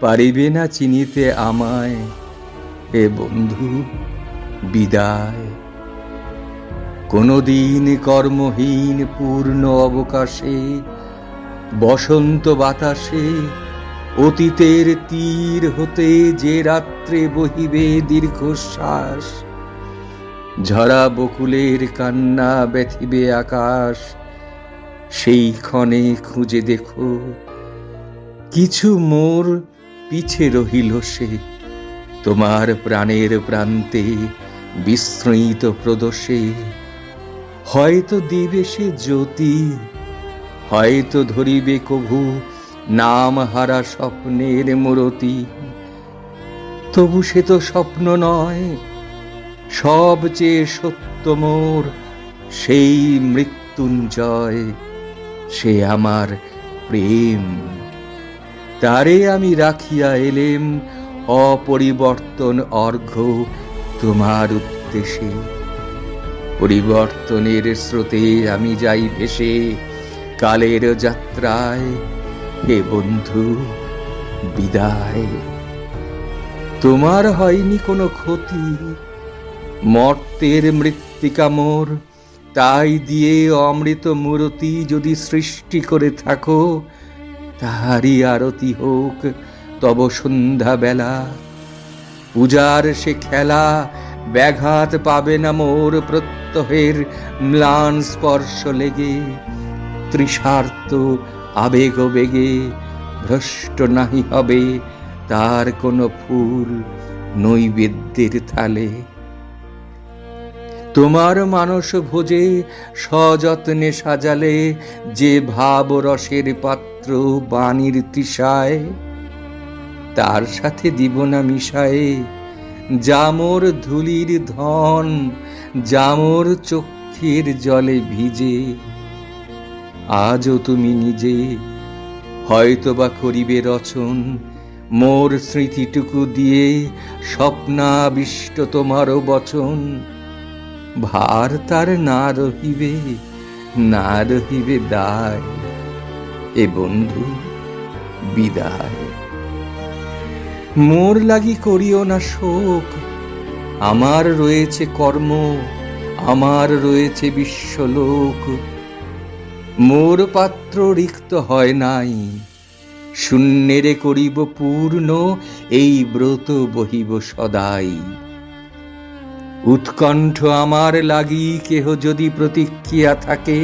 পারিবে না চিনিতে আমায়? হে বন্ধু, বিদায়। কোনদিন কর্মহীন পূর্ণ অবকাশে, বসন্ত বাতাসে অতীতের তীর হতে যে রাত্রে বহিবে দীর্ঘশ্বাস, ঝরা বকুলের কান্না ব্যথিবে আকাশ, সেই ক্ষণে খুঁজে দেখো, কিছু মোর পিছে রহিল সে। তোমার প্রাণের প্রান্তে বিস্মৃত প্রদোষে। হয়তো দিবে সে জ্যোতি, হয়তো ধরিবে কভু নাম হারা স্বপ্নের মূরতি। তবু সে তো স্বপ্ন নয় সবচেয়ে সত্য মোর সেই মৃত্যুঞ্জয়, সে আমার প্রেম। তারে আমি রাখিয়া এলেম, অপরিবর্তন অর্ঘ্য তোমার উদ্দেশ্যে। পরিবর্তনের স্রোতে আমি যাই ভেসে, কালের যাত্রায় হে বন্ধু, বিদায়। তোমার হয়নি কোনো ক্ষতি, মর্তের মৃত্তিকা মোর, তাই দিয়ে অমৃত মূরতি যদি সৃষ্টি করে থাকো তাহারই আরতি হোক, তব সন্ধ্যা বেলা পূজার সে খেলা, ব্যাঘাত পাবে না মোর প্রত্যহের ম্লান স্পর্শ লেগে। তৃষার্ত আবেগ বেগে, ভ্রষ্ট নাহি হবে তার কোনো ফুল নৈবেদ্যের থালে। তোমার মানস ভোজে সযত্নে সাজালে যে ভাব রসের পাত্র বাণীর তৃষায় তার সাথে দিব না মিশায়ে। জামর ধুলির ধন, জামর চক্ষের জলে ভিজে, আজও তুমি নিজে হয়তোবা করিবে রচন। মোর স্মৃতিটুকু দিয়ে স্বপ্নাবিষ্ট তোমারও বচন। ভার তার না রহিবে না রহিবে দায়। এ বন্ধু, বিদায়। মোর লাগি করিও না শোক, আমার রয়েছে কর্ম, আমার রয়েছে বিশ্বলোক। মোর পাত্র রিক্ত হয় নাই, শূন্যেরে করিব পূর্ণ, এই ব্রত বহিব সদাই। উৎকণ্ঠ আমার লাগি কেহ যদি প্রতিক্রিয়া থাকে,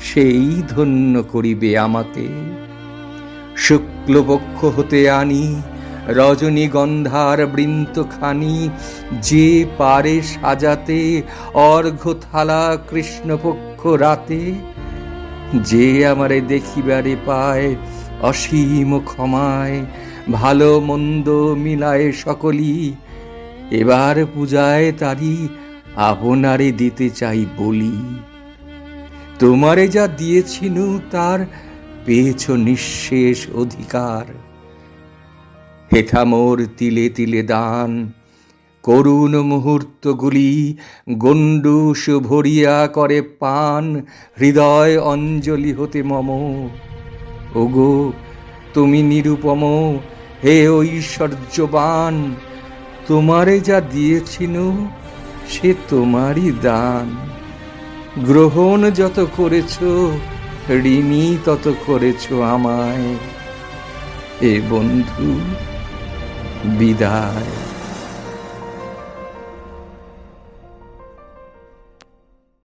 সেই ধন্য করিবে আমাকে। শুক্লপক্ষ হতে আনি, রজনীগন্ধার বৃন্তখানি যে পারে সাজাতে অর্ঘ থালা কৃষ্ণপক্ষ রাতে, যে আমারে দেখিবারে পায় অসীম ক্ষমায়, ভালো মন্দ মিলায় সকলি এবার পূজায় তারি আপনারে দিতে চাই বলি। তোমারে যা দিয়েছিনু তার পেয়েছ নিঃশেষ অধিকার। হেথা মোর তিলে তিলে দান, করুণ মুহূর্তগুলি গণ্ডুষ ভরিয়া করে পান, হৃদয় অঞ্জলি হতে মম। ওগো, তুমি নিরুপম, হে ঐশ্বর্যবান তোমারে যা দিয়েছিল, সে তোমারই দান। গ্রহণ যত করেছ ঋণী তত করেছ আমায়। এ বন্ধু, বিদায়।